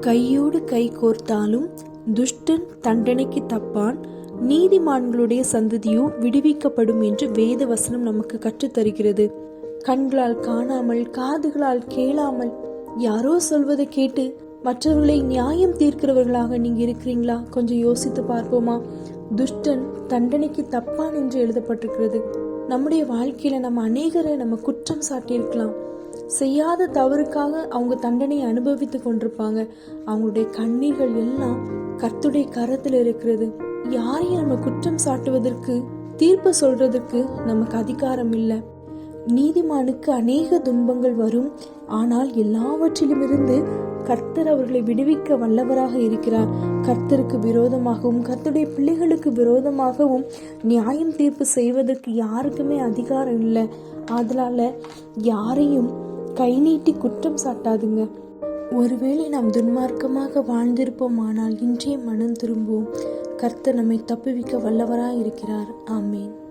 கையோடு கை கோர்த்தாலும் துஷ்டன் தண்டனைக்கு தப்பான். நீதிமான்களுடைய சந்ததியோ விடுவிக்கப்படும் என்று வேத வசனம் நமக்கு கற்றுத்தருகிறது. கண்களால் காணாமல் காதுகளால் கேளாமல் யாரோ சொல்வதை கேட்டு மற்றவர்களை நியாயம் தீர்க்கிறவர்களாக நீங்க இருக்கிறீங்களா? கொஞ்சம் யோசித்து பார்ப்போமா? துஷ்டன் தண்டனைக்கு தப்பான் என்று எழுதப்பட்டிருக்கிறது. நம்முடைய வாழ்க்கையில நம்ம அநேகரை நம்ம குற்றம் சாட்டியிருக்கலாம். செய்யாத தவறுக்காக அவங்க தண்டனையை அனுபவித்து கொண்டிருப்பாங்க. அவங்களுடைய கண்ணீர்கள் எல்லாம் கர்த்துடைய கரத்தில் இருக்கிறது. யாரையும் நம்ம குற்றம் சாட்டுவதற்கு தீர்ப்பு சொல்றதற்கு நமக்கு அதிகாரம் இல்லை. நீதிமானுக்கு அநேக துன்பங்கள் வரும். ஆனால் எல்லாவற்றிலும் இருந்து கர்த்தர் அவர்களை விடுவிக்க வல்லவராக இருக்கிறார். கர்த்தருக்கு விரோதமாகவும் கர்த்தருடைய பிள்ளைகளுக்கு விரோதமாகவும் நியாயம் தீர்ப்பு செய்வதற்கு யாருக்குமே அதிகாரம் இல்லை. அதனால யாரையும் கை நீட்டி குற்றம் சாட்டாதுங்க. ஒருவேளை நாம் துன்மார்க்கமாக வாழ்ந்திருப்போமானால் இன்றைய மனம் திரும்புவோம். கர்த்தர் நம்மை தப்புவிக்க வல்லவராக இருக்கிறார் ஆமேன்.